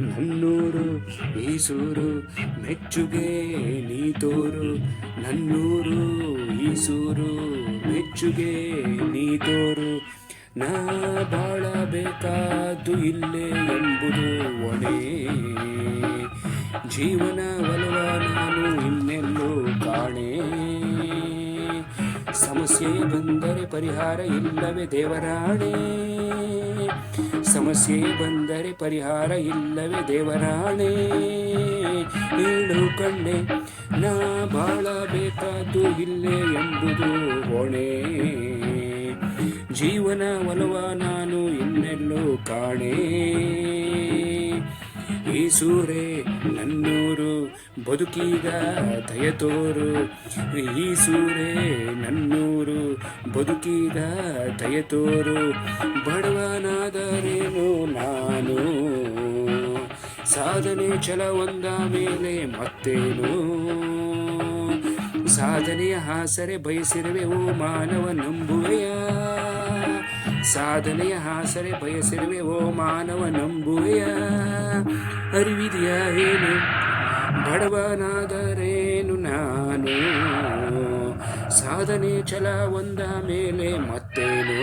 ನನ್ನೂರು, ಈಸೂರು, ಮೆಚ್ಚುಗೆ ನೀ ತೋರು ನನ್ನೂರು, ಈಸೂರು, ಮೆಚ್ಚುಗೆ ನೀ ತೋರು ನಾ ಬಾಳಬೇಕಾದ್ದು ಇಲ್ಲೇ ಎಂಬುದು ಒಣೆ. ಜೀವನ ಒಲವ ನಾನು ಇನ್ನೆಲ್ಲೂ ಕಾಣೆ. ಸಮಸ್ಯೆ ಬಂದರೆ ಪರಿಹಾರ ಇಲ್ಲವೇ ದೇವರಾಣೆ. ಸಮಸ್ಯೆ ಬಂದರೆ ಪರಿಹಾರ ಇಲ್ಲವೇ ದೇವರಾಣೆ? ಹೇಳು ಕಣ್ಣೆ, ನಾ ಬಾಳಬೇಕಾದ್ದು ಇಲ್ಲೇ ಎಂಬುದು ಹೊಣೆ ಜೀವನ ಒಲವ ನಾನು ಇನ್ನೆಲ್ಲೋ ಕಾಣೆ. ಈ ಸೂರೆ ನನ್ನೂರು, ಬದುಕೀಗ ದಯ ತೋರು. ಈ ಸೂರೆ ನನ್ನೂರು, ಬದುಕೀಗ ದಯ ತೋರು. ಬಡವನಾದರೇನು ನಾನು. ಸಾಧನೆ ಛಲ ಒಂದ ಮೇಲೆ ಮತ್ತೇನು? ಸಾಧನೆಯ ಹಾಸರೆ ಬಯಸಿರುವೆ ಓ ಮಾನವ ನಂಬುವೆಯ? ಸಾಧನೆಯ ಹಾಸರೆ ಬಯಸಿರುವೆ, ಓ ಮಾನವ ನಂಬುವೆಯ ಅರಿವಿದೆಯ ಏನು ಬಡವನಾದರೇನು ನಾನು? ಸಾಧನೆ ಛಲ ಒಂದ ಮೇಲೆ ಮತ್ತೇನು?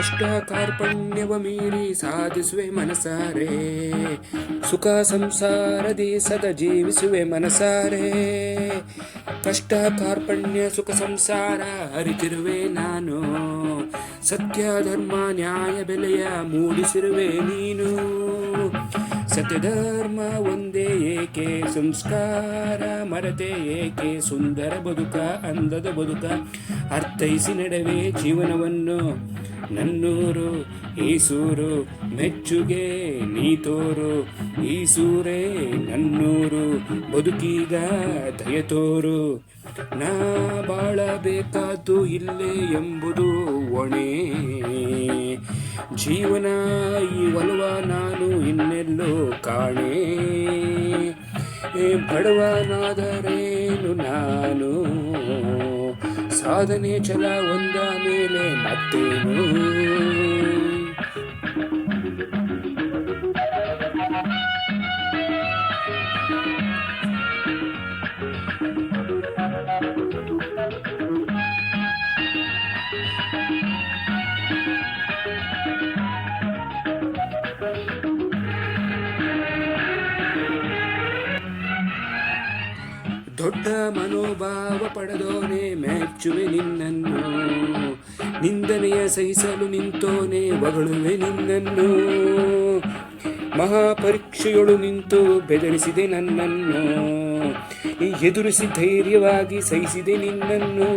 ಕಷ್ಟ ಕಾರ್ಪಣ್ಯವ ಮೀರಿ ಸಾಧಿಸುವೆ ಮನಸಾರೆ. ಸುಖ ಸಂಸಾರದಿ ಸದ ಜೀವಿಸುವೆ ಮನಸಾರೆ. ಕಷ್ಟ ಕಾರ್ಪಣ್ಯ ಸುಖ ಸಂಸಾರ ಅರಿತಿರುವೆ ನಾನು. ಸತ್ಯ ಧರ್ಮ ನ್ಯಾಯ ಬೆಲೆಯ ಮೂಡಿಸಿರುವೆ ನೀನು. ಸತ್ಯಧರ್ಮ ಒಂದೇ ಏಕೆ ಸಂಸ್ಕಾರ, ಮರತೆ ಏಕೆ ಸುಂದರ ಬದುಕ, ಅಂದದ ಬದುಕ, ಅರ್ಥೈಸಿ ನಡೆವೆ ಜೀವನವನ್ನು. ನನ್ನೂರು, ಈಸೂರು, ಮೆಚ್ಚುಗೆ ನೀ ತೋರು ಈಸೂರೇ ನನ್ನೂರು, ಬದುಕೀಗ ದಯ ತೋರು ನಾ ಬಾಳಬೇಕಾದ್ದು ಇಲ್ಲೇ ಎಂಬುದು ಒಣೆ. ಜೀವನ ಈ ಒಲವ ನಾನು ಇನ್ನೆಲ್ಲೋ ಕಾಣೆ. ಬಡವನಾದರೇನು ನಾನು? ಸಾಧನೆ ಛಲ ಒಂದ ಮೇಲೆ ಮತ್ತೇನು? ದೊಡ್ಡ ಮನೋಭಾವ ಪಡೆದೋನೆ ಮೆಚ್ಚುವೆ ನಿನ್ನನ್ನು. ನಿಂದನೆಯ ಸಹಿಸಲು ನಿಂತೋನೆ ಬಗಳುವೆ ನಿನ್ನನ್ನು. ಮಹಾಪರೀಕ್ಷೆಯೊಳು ನಿಂತು ಬೆದರಿಸಿದೆ ನನ್ನನ್ನು. ಎದುರಿಸಿ ಧೈರ್ಯವಾಗಿ ಸಹಿಸಿದೆ ನಿನ್ನನ್ನು.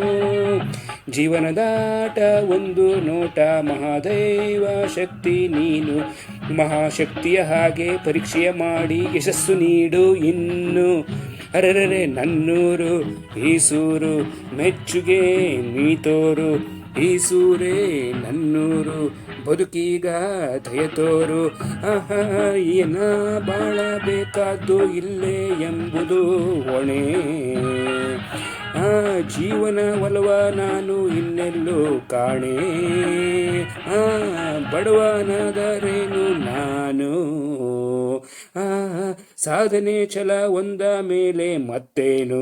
ಜೀವನದಾಟ ಒಂದು ನೋಟ, ಮಹಾದೈವ ಶಕ್ತಿ ನೀನು. ಮಹಾಶಕ್ತಿಯ ಹಾಗೆ ಪರೀಕ್ಷೆಯ ಮಾಡಿ ಯಶಸ್ಸು ನೀಡು ಇನ್ನು. ಅರೆರೆ ನನ್ನೂರು, ಈಸೂರು, ಮೆಚ್ಚುಗೆ ನೀ ತೋರು ಈಸೂರೇ ನನ್ನೂರು, ಬದುಕೀಗ ದಯತೋರು. ಆಹಾ, ಏನ ಬಾಳಬೇಕಾದ್ದು ಇಲ್ಲೇ ಎಂಬುದು ಹೊಣೆ. ಆ ಜೀವನ ಒಲವ ನಾನು ಇನ್ನೆಲ್ಲೂ ಕಾಣೆ. ಆ ಬಡವನಾದರೇನು ನಾನು? ಆ ಸಾಧನೆ ಛಲ ಒಂದ ಮೇಲೆ ಮತ್ತೇನು?